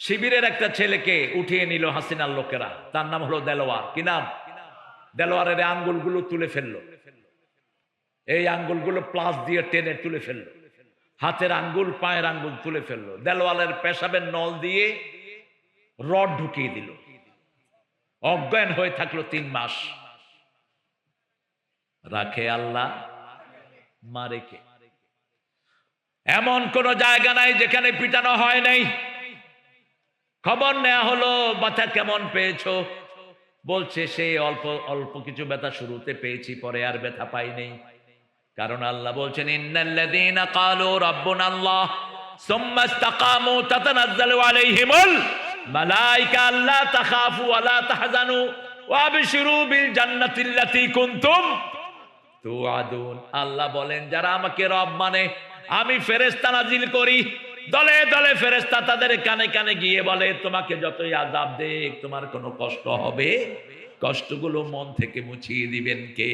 শিবিরের একটা ছেলেকে উঠিয়ে নিল হাসিনার লোকেরা। তার নাম হলো দেলোয়ার। কি নাম? দেলোয়ারের আঙ্গুলগুলো তুলে ফেলল। এই আঙ্গুলগুলো প্লাস দিয়ে টেনে তুলে ফেলল। হাতের আঙ্গুল, পায়ের আঙ্গুল তুলে ফেলল। দেলোয়ালের পেশাবের নল দিয়ে রড ঢুকিয়ে দিল। অজ্ঞান হয়ে থাকল তিন মাস। রাখে আল্লাহ, মারে কে? এমন কোন জায়গা নাই যেখানে পিটানো হয় নাই। খবর নেওয়া হলো, ব্যথা কেমন পেয়েছ? বলছে, সে অল্প অল্প কিছু ব্যথা শুরুতে পেয়েছি, পরে আর ব্যথা পাই নেই কারণ আল্লাহ বলছেন, ইন্নাল্লাযীনা ক্বালু রাব্বুনা আল্লাহ, সুম্মা ইসতাকামু তাতানাজ্জালু আলাইহিমুল মালায়েকা আল্লা তাখাফু ওয়া লা তাহজানু ওয়া আবশিরু বিল জান্নাতিল্লাতী কুনতুম তুআদুন। আল্লাহ বলেন, যারা আমাকে রব মানে আমি ফেরেশতা নাজিল করি। দলে দলে ফেরেস্তা তাদের কানে কানে গিয়ে বলে, তোমাকে যতই আজাব দেখ, তোমার কোনো কষ্ট হবে। কষ্টগুলো মন থেকে মুছিয়ে দিবেন কে?